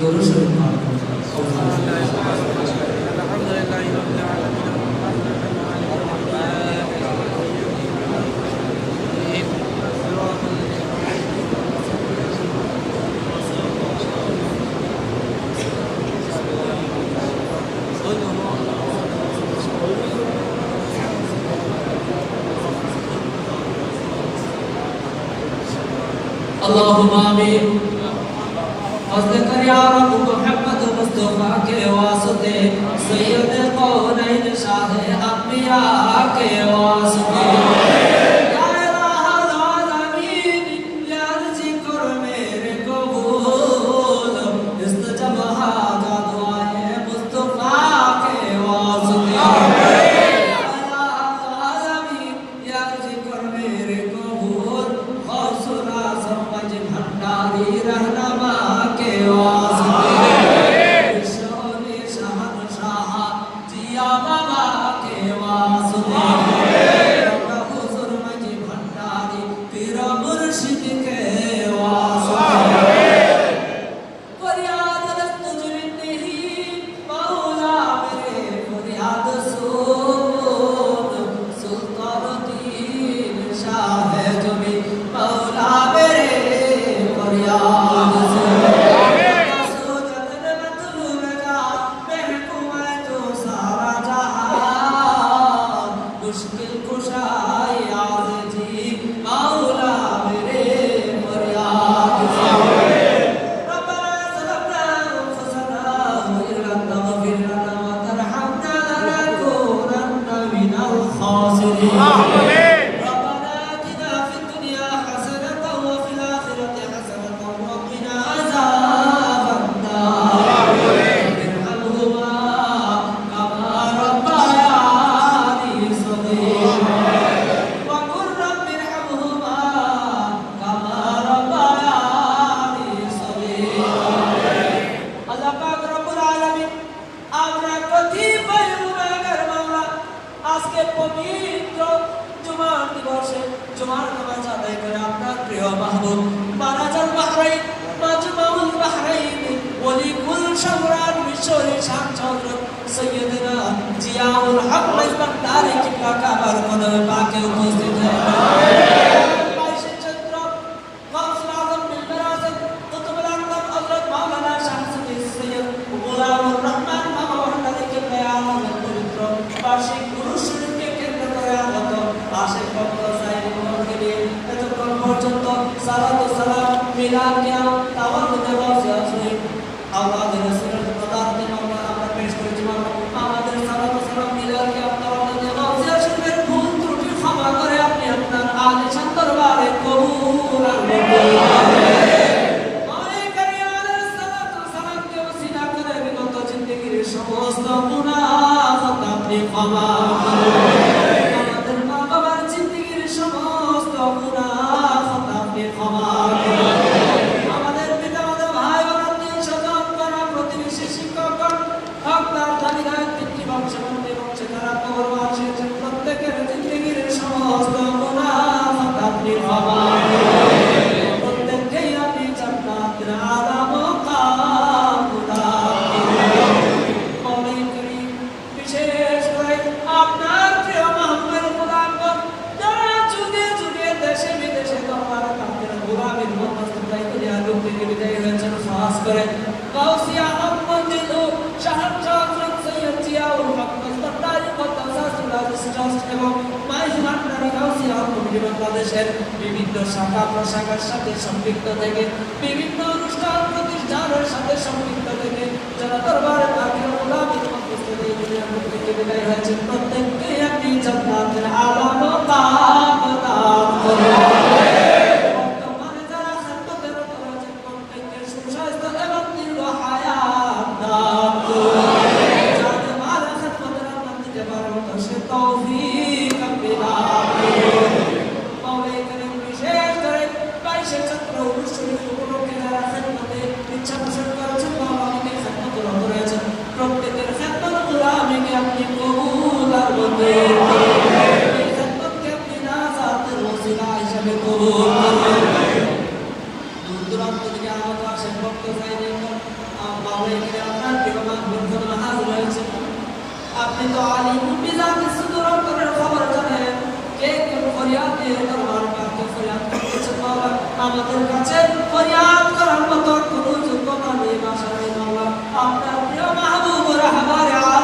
দরুদ শরীফ আলহামদুলিল্লাহ 할렐루야. পবিত্র জুমার দিবসে, জুমার নামাজ আদায় করে আপনার প্রিয় মাহবুব বারাজাল বাহরাইন, মাজমাউল বাহরাইন ওলি কুল শহরান মিশরে শাহ চন্দ্র সৈয়দনা জিয়াউল হক লাইবান তারিক কাকা বার কদমে পাকে উপস্থিত হয়ে। পর্যন্ত সালাত ও সালাম মিলাদ কিয়াম তাওয়াব দেওয়া সে আছে আল্লাহ রাসূলের প্রদান যে আমরা আমরা পেশ করি জীবন আমাদের সালাত ও সালাম মিলাদ কিয়াম তাওয়াত দেওয়া আছে এর ভুল ত্রুটি ক্ষমা করে আপনি আপনার আলে দরবারে কবুল সমস্ত গুণা আপনি ক্ষমা सब थे कि আমাদের কাছে ফরিয়াদ করার মতো কোনো যোগ্যতা নেই বাসায় বাবা আপনার প্রিয় মাহবুব রাহবার আর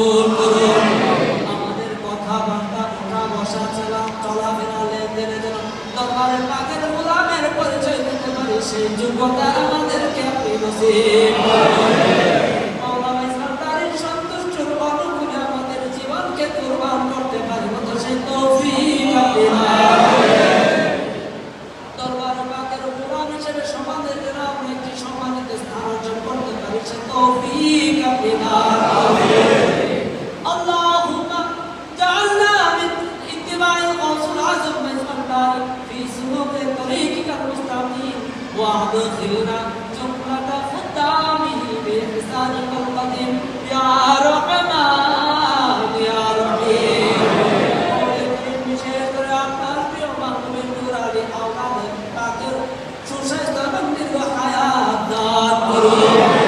কবুল করুন। আমাদের কথাবার্তা কথা বসা চলা চলাফেরা লেনদেনে যেন দরবারে পাকের গোলামের পরিচয় দিতে পারি। সেই যোগ্যতা আমাদেরকে আপনি নসিব সন্তুষ্ট আমাদের জীবনকে করতে পারব তো সেই Aleluia.